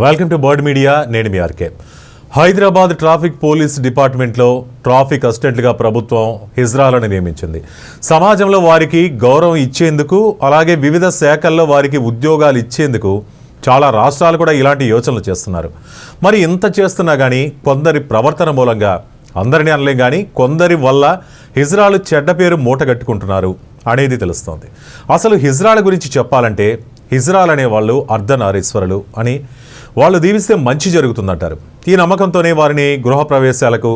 Welcome to bird media నేను మీ RK. Hyderabad traffic police డిపార్ట్మెంట్లో ట్రాఫిక్ అసిస్టెంట్గా ప్రభుత్వం హిజ్రాలను నియమించింది. సమాజంలో వారికి గౌరవం ఇచ్చేందుకు అలాగే వివిధ శాఖల్లో వారికి ఉద్యోగాలు ఇచ్చేందుకు చాలా రాష్ట్రాలు కూడా ఇలాంటి యోచనలు చేస్తున్నారు. మరి ఇంత చేస్తున్నా కానీ కొందరి ప్రవర్తన మూలంగా అందరినీ అనలేం కానీ కొందరి వల్ల హిజ్రాలు చెడ్డ పేరు మూటగట్టుకుంటున్నారు అనేది తెలుస్తోంది. అసలు హిజ్రాల గురించి చెప్పాలంటే హిజ్రాల్ అనేవాళ్ళు అర్ధనారీశ్వరులు అని వాళ్ళు దీవిస్తే మంచి జరుగుతుందంటారు. ఈ నమ్మకంతోనే వారిని గృహ ప్రవేశాలకు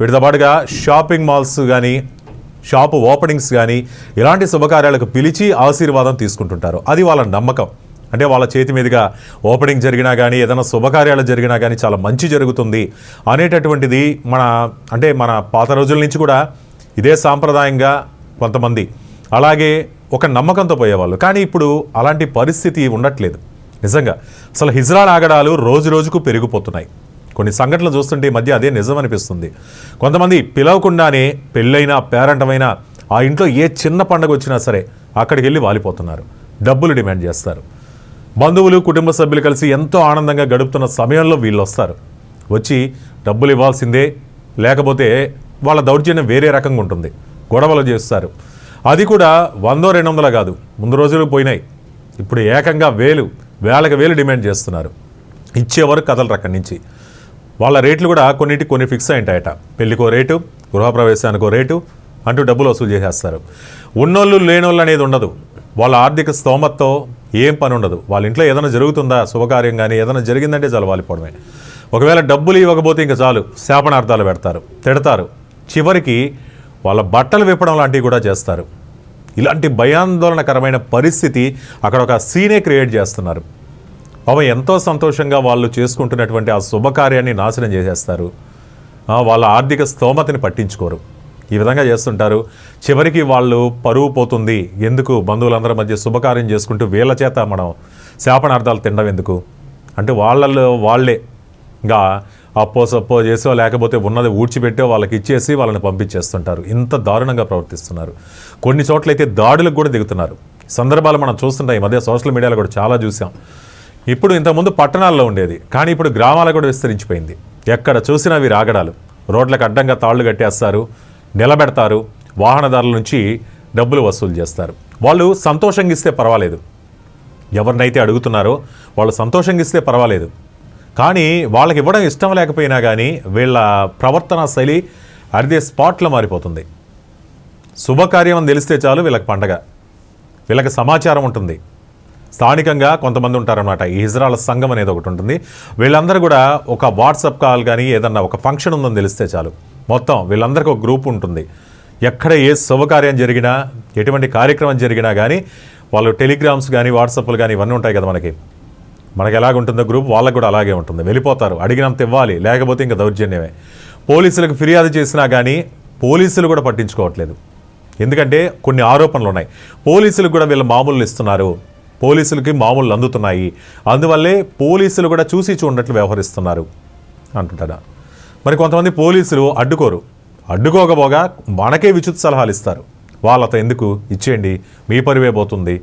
విడదపాటుగా షాపింగ్ మాల్స్ కానీ షాపు ఓపెనింగ్స్ కానీ ఇలాంటి శుభకార్యాలకు పిలిచి ఆశీర్వాదం తీసుకుంటుంటారు. అది వాళ్ళ నమ్మకం. అంటే వాళ్ళ చేతి మీదుగా ఓపెనింగ్ జరిగినా కానీ ఏదైనా శుభకార్యాలు జరిగినా కానీ చాలా మంచి జరుగుతుంది అనేటటువంటిది మన అంటే మన పాత రోజుల నుంచి కూడా ఇదే సాంప్రదాయంగా కొంతమంది అలాగే ఒక నమ్మకంతో పోయేవాళ్ళు. కానీ ఇప్పుడు అలాంటి పరిస్థితి ఉండట్లేదు. నిజంగా. అసలు హిజ్రా ఆగడాలు రోజు రోజుకు పెరిగిపోతున్నాయి. కొన్ని సంఘటనలు చూస్తుంటే ఈ మధ్య అదే నిజం అనిపిస్తుంది. కొంతమంది పిలవకుండానే పెళ్ళైనా పేరంటమైనా ఆ ఇంట్లో ఏ చిన్న పండగ వచ్చినా సరే అక్కడికి వెళ్ళి వాలిపోతున్నారు. డబ్బులు డిమాండ్ చేస్తారు. బంధువులు కుటుంబ సభ్యులు కలిసి ఎంతో ఆనందంగా గడుపుతున్న సమయంలో వీళ్ళు వస్తారు వచ్చి డబ్బులు ఇవ్వాల్సిందే లేకపోతే వాళ్ళ దౌర్జన్యం వేరే రకంగా ఉంటుంది. గొడవలు చేస్తారు. అది కూడా వందో రెండు వందల కాదు ముందు రోజులు పోయినాయి. ఇప్పుడు ఏకంగా వేలు. వేలకు వేలు డిమాండ్ చేస్తున్నారు. ఇచ్చేవరకు కథలు అక్కడి నుంచి. వాళ్ళ రేట్లు కూడా కొన్నిటి కొన్ని ఫిక్స్ అయింటాయట. పెళ్ళికో రేటు గృహప్రవేశానికో రేటు అంటూ డబ్బులు వసూలు చేసేస్తారు. ఉన్నోళ్ళు లేనోళ్ళు అనేది ఉండదు. వాళ్ళ ఆర్థిక స్తోమతతో ఏం పని ఉండదు. వాళ్ళ ఇంట్లో ఏదైనా జరుగుతుందా? శుభకార్యం కానీ ఏదైనా జరిగిందంటే చాలు వాలిపోవడమే. ఒకవేళ డబ్బులు ఇవ్వకపోతే ఇంకా చాలు శాపనార్థాలు పెడతారు తిడతారు. చివరికి వాళ్ళ బట్టలు విప్పడం లాంటివి కూడా చేస్తారు. ఇలాంటి భయాందోళనకరమైన పరిస్థితి అక్కడ ఒక సీనే క్రియేట్ చేస్తున్నారు. పాపం ఎంతో సంతోషంగా వాళ్ళు చేసుకుంటున్నటువంటి ఆ శుభకార్యాన్ని నాశనం చేసేస్తారు. వాళ్ళ ఆర్థిక స్తోమతని పట్టించుకోరు. ఈ విధంగా చేస్తుంటారు. చివరికి వాళ్ళు పరువు పోతుంది. ఎందుకు? బంధువులందరి మధ్య శుభకార్యం చేసుకుంటూ వీళ్ళ చేత మనం శాపనార్థాలు తినడం ఎందుకు? అంటే వాళ్ళల్లో వాళ్ళే. ఇంకా అప్పో సప్పో చేసో లేకపోతే ఉన్నది ఊడ్చిపెట్టో వాళ్ళకి ఇచ్చేసి వాళ్ళని పంపించేస్తుంటారు. ఇంత దారుణంగా ప్రవర్తిస్తున్నారు. కొన్ని చోట్లయితే దాడులకు కూడా దిగుతున్నారు. సందర్భాలు మనం చూస్తుంటాం. ఈ మధ్య సోషల్ మీడియాలో కూడా చాలా చూసాం. ఇప్పుడు ఇంతకుముందు పట్టణాల్లో ఉండేది. కానీ ఇప్పుడు గ్రామాలకు కూడా విస్తరించిపోయింది. ఎక్కడ చూసినా వీరు ఆగడాలు రోడ్లకు అడ్డంగా తాళ్ళు కట్టేస్తారు నిలబెడతారు వాహనదారుల నుంచి డబ్బులు వసూలు చేస్తారు. వాళ్ళు సంతోషంగా ఇస్తే పర్వాలేదు. ఎవరినైతే అడుగుతున్నారో వాళ్ళు సంతోషంగా ఇస్తే పర్వాలేదు. కానీ వాళ్ళకి ఇవ్వడం ఇష్టం లేకపోయినా కానీ వీళ్ళ ప్రవర్తన శైలి అదే స్పాట్లో మారిపోతుంది. శుభకార్యం అని తెలిస్తే చాలు వీళ్ళకి పండగ. వీళ్ళకి సమాచారం ఉంటుంది. స్థానికంగా కొంతమంది ఉంటారన్నమాట. ఈ హిజ్రాల సంఘం అనేది ఒకటి ఉంటుంది. వీళ్ళందరూ కూడా ఒక వాట్సాప్ కాల్ కానీ ఏదన్నా ఒక ఫంక్షన్ ఉందని తెలిస్తే చాలు. మొత్తం వీళ్ళందరికీ ఒక గ్రూప్ ఉంటుంది. ఎక్కడ ఏ శుభకార్యం జరిగినా ఎటువంటి కార్యక్రమం జరిగినా కానీ వాళ్ళు టెలిగ్రామ్స్ కానీ వాట్సాప్లు కానీ ఇవన్నీ ఉంటాయి కదా మనకి. మనకి ఎలాగుంటుందో గ్రూప్ వాళ్ళకు కూడా అలాగే ఉంటుంది. వెళ్ళిపోతారు. అడిగినంత ఇవ్వాలి. లేకపోతే ఇంకా దౌర్జన్యమే. పోలీసులకు ఫిర్యాదు చేసినా కానీ పోలీసులు కూడా పట్టించుకోవట్లేదు. ఎందుకంటే కొన్ని ఆరోపణలు ఉన్నాయి. పోలీసులకు కూడా వీళ్ళు మామూలు ఇస్తున్నారు. పోలీసులకి మామూలు అందుతున్నాయి. అందువల్లే పోలీసులు కూడా చూసి చూడనట్లు వ్యవహరిస్తున్నారు అంటుంటారా మరి కొంతమంది పోలీసులు అడ్డుకోరు. అడ్డుకోకపోగా మనకే విచిత్ర సలహాలు ఇస్తారు. వాళ్ళతో ఎందుకు? ఇచ్చేయండి. మీ పరివే పోతుంది.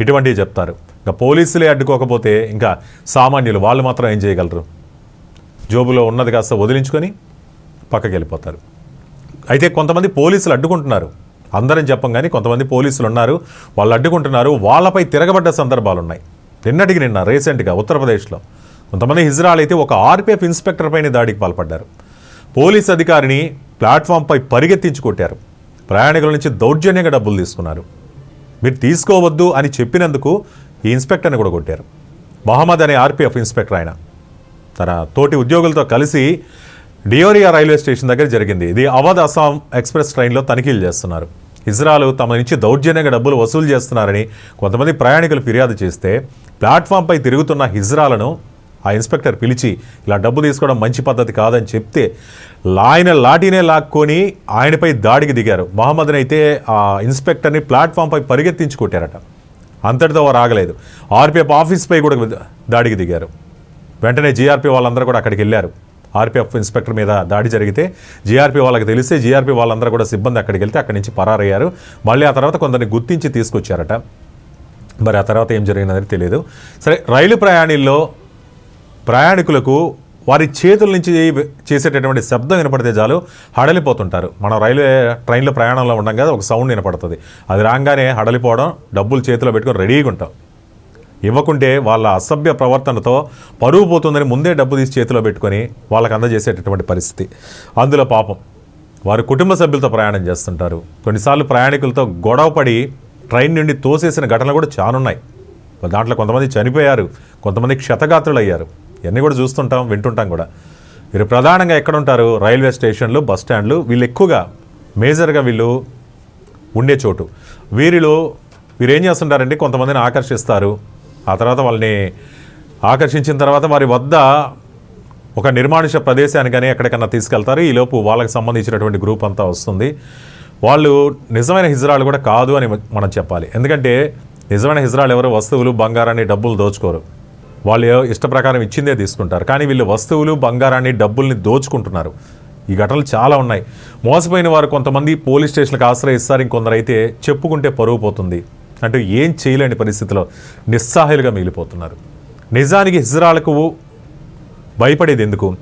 ఇటువంటివి చెప్తారు. ఇంకా పోలీసులే అడ్డుకోకపోతే ఇంకా సామాన్యులు వాళ్ళు మాత్రం ఏం చేయగలరు? జోబులో ఉన్నది కాస్త వదిలించుకొని పక్కకి వెళ్ళిపోతారు అయితే కొంతమంది పోలీసులు అడ్డుకుంటున్నారు. అందరం చెప్పం కానీ కొంతమంది పోలీసులు ఉన్నారు. వాళ్ళు అడ్డుకుంటున్నారు. వాళ్ళపై తిరగబడ్డ సందర్భాలు ఉన్నాయి నిన్నటికి నిన్న రీసెంట్గా ఉత్తరప్రదేశ్లో కొంతమంది హిజ్రాల్ అయితే ఒక ఆర్పీఎఫ్ ఇన్స్పెక్టర్ పైన దాడికి పాల్పడ్డారు. పోలీస్ అధికారిని ప్లాట్ఫామ్పై పరిగెత్తించి కొట్టారు. ప్రయాణికుల నుంచి దౌర్జన్యంగా డబ్బులు తీసుకున్నారు. మీరు తీసుకోవద్దు అని చెప్పినందుకు ఈ ఇన్స్పెక్టర్ని కూడా కొట్టారు. మహమ్మద్ అనే ఆర్పిఎఫ్ ఇన్స్పెక్టర్ ఆయన. తన తోటి ఉద్యోగులతో కలిసి డియోరియా రైల్వే స్టేషన్ దగ్గర జరిగింది. ఇది అవధ్ అస్సాం ఎక్స్ప్రెస్ ట్రైన్లో తనిఖీలు చేస్తున్నారు. ఇజ్రాలు తమ నుంచి దౌర్జన్యంగా డబ్బులు వసూలు చేస్తున్నారని కొంతమంది ప్రయాణికులు ఫిర్యాదు చేస్తే ప్లాట్ఫామ్పై తిరుగుతున్న హిజ్రాలను ఆ ఇన్స్పెక్టర్ పిలిచి ఇలా డబ్బు తీసుకోవడం మంచి పద్ధతి కాదని చెప్తే ఆయన లాఠీనే లాక్కొని ఆయనపై దాడికి దిగారు. మహమ్మద్ని అయితే ఆ ఇన్స్పెక్టర్ని ప్లాట్ఫామ్పై పరిగెత్తించి కొట్టారట. అంతటితో వారు ఆగలేదు. ఆర్పిఎఫ్ ఆఫీస్పై కూడా దాడికి దిగారు. వెంటనే జీఆర్పీ వాళ్ళందరూ కూడా అక్కడికి వెళ్ళారు. ఆర్పిఎఫ్ ఇన్స్పెక్టర్ మీద దాడి జరిగితే జీఆర్పీ వాళ్ళకి తెలిస్తే జీఆర్పీ వాళ్ళందరూ కూడా సిబ్బంది అక్కడికి వెళ్తే అక్కడి నుంచి పరారయ్యారు. మళ్ళీ ఆ తర్వాత కొందరిని గుర్తించి తీసుకొచ్చారట. మరి ఆ తర్వాత ఏం జరిగిందనేది తెలియదు. సరే రైలు ప్రయాణిల్లో ప్రయాణికులకు వారి చేతుల నుంచి చేసేటటువంటి శబ్దం వినపడితే చాలు హడలిపోతుంటారు. మనం రైల్వే ట్రైన్లో ప్రయాణంలో ఉండం కదా ఒక సౌండ్ వినపడుతుంది. అది రాగానే హడలిపోవడం డబ్బులు చేతిలో పెట్టుకొని రెడీగా ఉంటాం. ఇవ్వకుంటే వాళ్ళ అసభ్య ప్రవర్తనతో పరువు పోతుందని ముందే డబ్బు తీసి చేతిలో పెట్టుకొని వాళ్ళకి అందజేసేటటువంటి పరిస్థితి. అందులో పాపం వారు కుటుంబ సభ్యులతో ప్రయాణం చేస్తుంటారు. కొన్నిసార్లు ప్రయాణికులతో గొడవపడి ట్రైన్ నుండి తోసేసిన ఘటనలు కూడా చానున్నాయి. దాంట్లో కొంతమంది చనిపోయారు కొంతమంది క్షతగాత్రులు అయ్యారు ఇవన్నీ కూడా చూస్తుంటాం వింటుంటాం కూడా. వీరు ప్రధానంగా ఎక్కడుంటారు? రైల్వే స్టేషన్లు బస్ స్టాండ్లు. వీళ్ళు ఎక్కువగా మేజర్గా వీళ్ళు ఉండే చోటు. వీరిలో వీరు ఏం చేస్తుంటారండి? కొంతమందిని ఆకర్షిస్తారు. ఆ తర్వాత వాళ్ళని ఆకర్షించిన తర్వాత వారి వద్ద ఒక నిర్మానుష ప్రదేశానికి కానీ ఎక్కడికన్నా తీసుకెళ్తారు. ఈలోపు వాళ్ళకి సంబంధించినటువంటి గ్రూప్ అంతా వస్తుంది. వాళ్ళు నిజమైన హిజ్రాలు కూడా కాదు అని మనం చెప్పాలి. ఎందుకంటే నిజమైన హిజ్రాలు ఎవరు? వస్తువులు బంగారాన్ని డబ్బులు దోచుకోరు. వాళ్ళు ఇష్ట ప్రకారం ఇచ్చిందే తీసుకుంటారు. కానీ వీళ్ళు వస్తువులు బంగారాన్ని డబ్బుల్ని దోచుకుంటున్నారు. ఈ ఘటనలు చాలా ఉన్నాయి. మోసపోయిన వారు కొంతమంది పోలీస్ స్టేషన్లకు ఆశ్రయిస్తారు ఇంకొందరు అయితే చెప్పుకుంటే పరువు పోతుంది. అంటూ ఏం చేయలేని పరిస్థితిలో నిస్సహాయులుగా మిగిలిపోతున్నారు. నిజానికి హిజ్రాలకు భయపడేది ఎందుకు?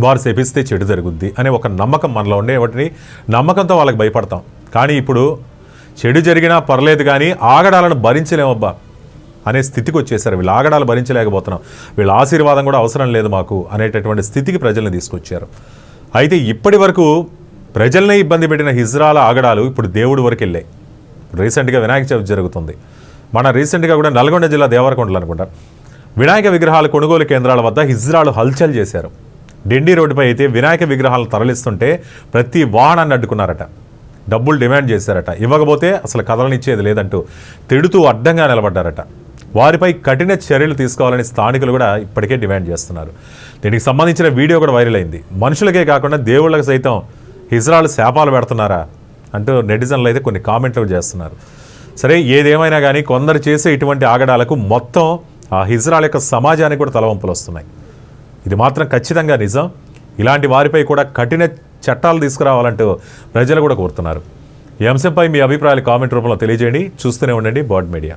వారు శపిస్తే చెడు జరుగుద్ది అనే ఒక నమ్మకం మనలో ఉండే వాటిని నమ్మకంతో వాళ్ళకి భయపడతాం. కానీ ఇప్పుడు చెడు జరిగినా పర్లేదు కానీ ఆగడాలను భరించలేమబ్బా. అనే స్థితికి వచ్చేసారు. వీళ్ళు ఆగడాలు భరించలేకపోతున్నాం. వీళ్ళ ఆశీర్వాదం కూడా అవసరం లేదు మాకు అనేటటువంటి స్థితికి ప్రజల్ని తీసుకొచ్చారు. అయితే ఇప్పటి వరకు ప్రజల్ని ఇబ్బంది పెట్టిన హిజ్రాల ఆగడాలు ఇప్పుడు దేవుడి వరకు వెళ్ళాయి. రీసెంట్గా వినాయక చవితి జరుగుతుంది. మన రీసెంట్గా కూడా నల్గొండ జిల్లా దేవరకొండలు అనుకుంటా. వినాయక విగ్రహాల కొనుగోలు కేంద్రాల వద్ద హిజ్రాలు హల్చల్ చేశారు. డిండి రోడ్డుపై అయితే వినాయక విగ్రహాలు తరలిస్తుంటే ప్రతి వాహనాన్ని అడ్డుకున్నారట. డబ్బులు డిమాండ్ చేశారట. ఇవ్వకపోతే అసలు కదలనిచ్చేది లేదంటూ తిడుతూ అడ్డంగా నిలబడ్డారట. వారిపై కఠిన చర్యలు తీసుకోవాలని స్థానికులు కూడా ఇప్పటికే డిమాండ్ చేస్తున్నారు. దీనికి సంబంధించిన వీడియో కూడా వైరల్ అయింది. మనుషులకే కాకుండా దేవుళ్ళకి సైతం హిజ్రాలు శాపాలు పెడుతున్నారా అంటూ నెటిజన్లు అయితే కొన్ని కామెంట్లు చేస్తున్నారు. సరే ఏదేమైనా కానీ కొందరు చేసే ఇటువంటి ఆగడాలకు మొత్తం ఆ హిజ్రాల యొక్క సమాజానికి కూడా తలవంపులు వస్తున్నాయి. ఇది మాత్రం ఖచ్చితంగా నిజం. ఇలాంటి వారిపై కూడా కఠిన చట్టాలు తీసుకురావాలంటూ ప్రజలు కూడా కోరుతున్నారు. ఈ అంశంపై మీ అభిప్రాయాలు కామెంట్ రూపంలో తెలియజేయండి. చూస్తూనే ఉండండి బాడ్ మీడియా.